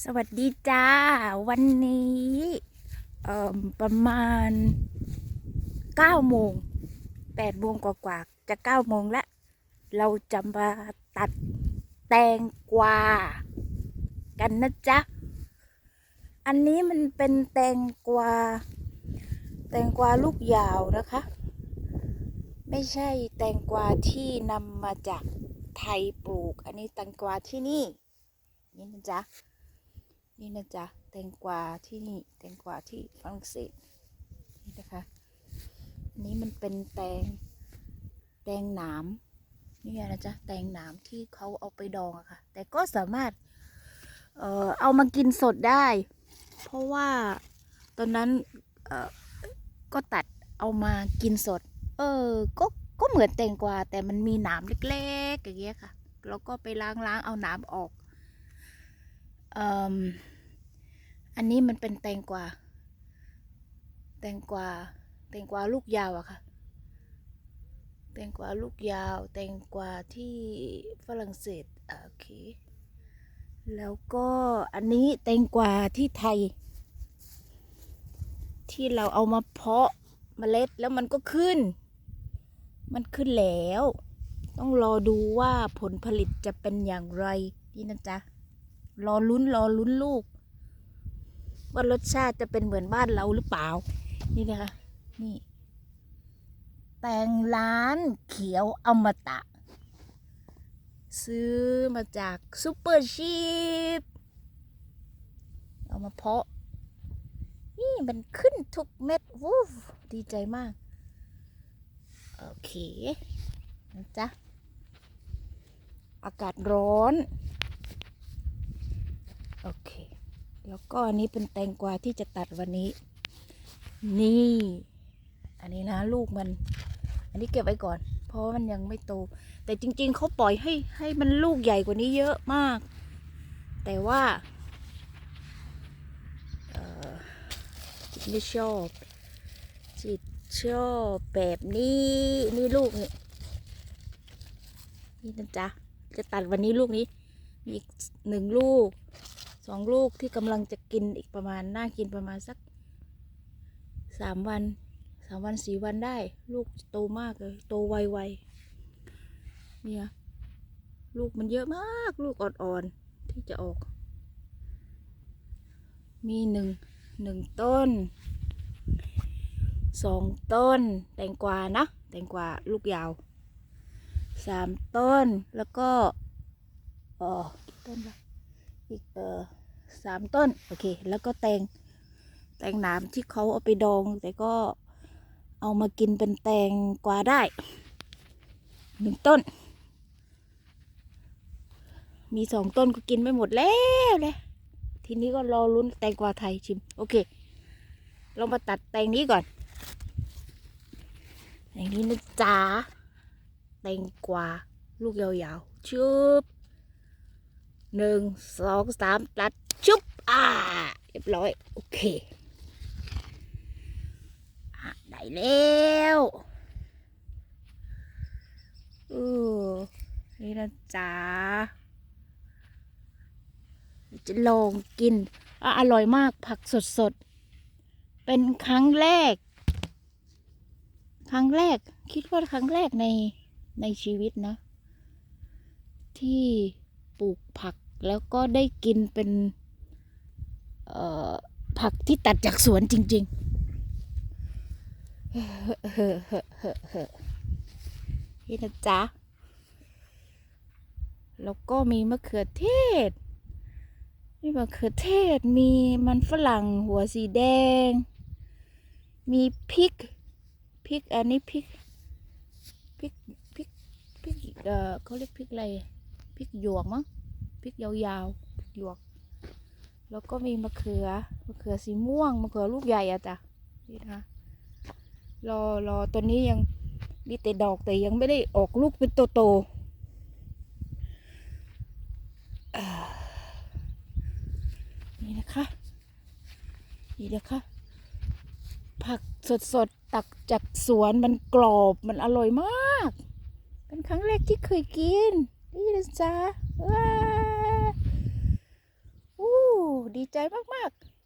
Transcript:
สวัสดีจ้า วันนี้ประมาณ9โมง8โมงกว่าๆจะ9โมงแล้ว เราจะมาตัดแตงกวา กันนะจ๊ะ อันนี้มันเป็นแตงกวา แตงกวาลูกยาวนะคะ ไม่ใช่แตงกวาที่นำมาจากไทยปลูก อันนี้แตงกวาที่นี่ นี่นะจ๊ะ นี่นะจ๊ะแตงกวาที่นี่แตงกวาที่ฝรั่งเศสนี่นะคะอันนี้มันเป็นแตงแตงหนามนี่นะจ๊ะแตงหนามที่เขาเอาไปดองอะค่ะ แต่ก็สามารถเอ่อเอามากินสดได้ เพราะว่าตอนนั้นเอ่อก็ตัดเอามากินสด เออก็ก็เหมือนแตงกวาแต่มันมีหนามเล็กๆอย่างเงี้ยค่ะแล้วก็ไปล้างๆเอาหนามออกเอ่ม อันนี้มันเป็นแตงกวา แตงกวา แตงกวาลูกยาวอะค่ะ แตงกวาลูกยาว แตงกวาที่ฝรั่งเศสโอเค แล้วก็อันนี้แตงกวาที่ไทย ที่เราเอามาเพาะเมล็ดแล้วมันก็ขึ้น มันขึ้นแล้ว ต้องรอดูว่าผลผลิตจะเป็นอย่างไรนี่นะจ๊ะ รอลุ้นรอลุ้นลูก ว่ารสชาติจะเป็นเหมือนบ้านเราหรือเปล่า นี่นะคะ นี่ แตงร้านเขียวอมตะ ซื้อมาจากซูเปอร์ชีพเอามาเพาะ นี่มันขึ้นทุกเม็ดวูฟดีใจมาก โอเคนะจ๊ะ อากาศร้อน โอเค แล้วก็อันนี้เป็นแตงกวาที่จะตัดวันนี้ นี่ อันนี้นะลูกมัน อันนี้เก็บไว้ก่อน เพราะมันยังไม่โต แต่จริง ๆเขาปล่อยให้ให้มันลูกใหญ่กว่านี้เยอะมาก แต่ว่าจิตไม่ชอบ จิตชอบแบบนี้ นี่ลูกนี่นี่นะจ๊ะจะตัดวันนี้ลูกนี้ มีอีกหนึ่งลูก สองลูกที่กำลังจะกินอีกประมาณน่ากินประมาณสักสามวันสามวันสี่วันได้ ลูกโตมากเลย โตไวๆเนี่ยลูกมันเยอะมาก ลูกอ่อนๆที่จะออก มีหนึ่งหนึ่งต้นสองต้น แตงกวานะแตงกวาลูกยาวสามต้นแล้วก็เออกี่ต้นละ อีกเออสามต้น โอเค แล้วก็แตง แตงหนามที่เขาเอาไปดอง แต่ก็เอามากินเป็นแตงกวาได้หนึ่งต้น มีสองต้นก็กินไม่หมดแล้วเลยทีนี้ก็รอลุ้นแตงกวาไทยชิม โอเค เรามาตัดแตงนี้ก่อน แตงนี้นะจ๊ะแตงกวาลูกยาวๆชุบ หนึ่งสองสามตัดชุบอ่าเรียบร้อย โอเคอะได้แล้วเออนี่นะจ๊ะจะลองกินออร่อยมากผักสดๆเป็นครั้งแรก ครั้งแรก คิดว่าครั้งแรกในในชีวิตนะ ที่ปลูกผัก แล้วก็ได้กินเป็นผักที่ตัดจากสวนจริง ๆ นี่นะจ๊ะ แล้วก็มีมะเขือเทศมีมะเขือเทศ มีมันฝรั่งหัวสีแดง มีพริก พริกอันนี้พริก พริก พริก พริก เอ่อเขาเรียกพริกอะไร พริกหยวกมั้ง พริกยาวๆหยวก แล้วก็มีมะเขือมะเขือสีม่วงมะเขือลูกใหญ่อะจ้ะนี่นะคะรอรอตัวนี้ยังมีแต่ดอกแต่ยังไม่ได้ออกลูกเป็นโตๆอ่านี่นะคะนี่นะคะ ผักสดๆ ตักจากสวนมันกรอบมันอร่อยมาก เป็นครั้งแรกที่เคยกิน นี่นะจ๊ะว้า ดีใจมาก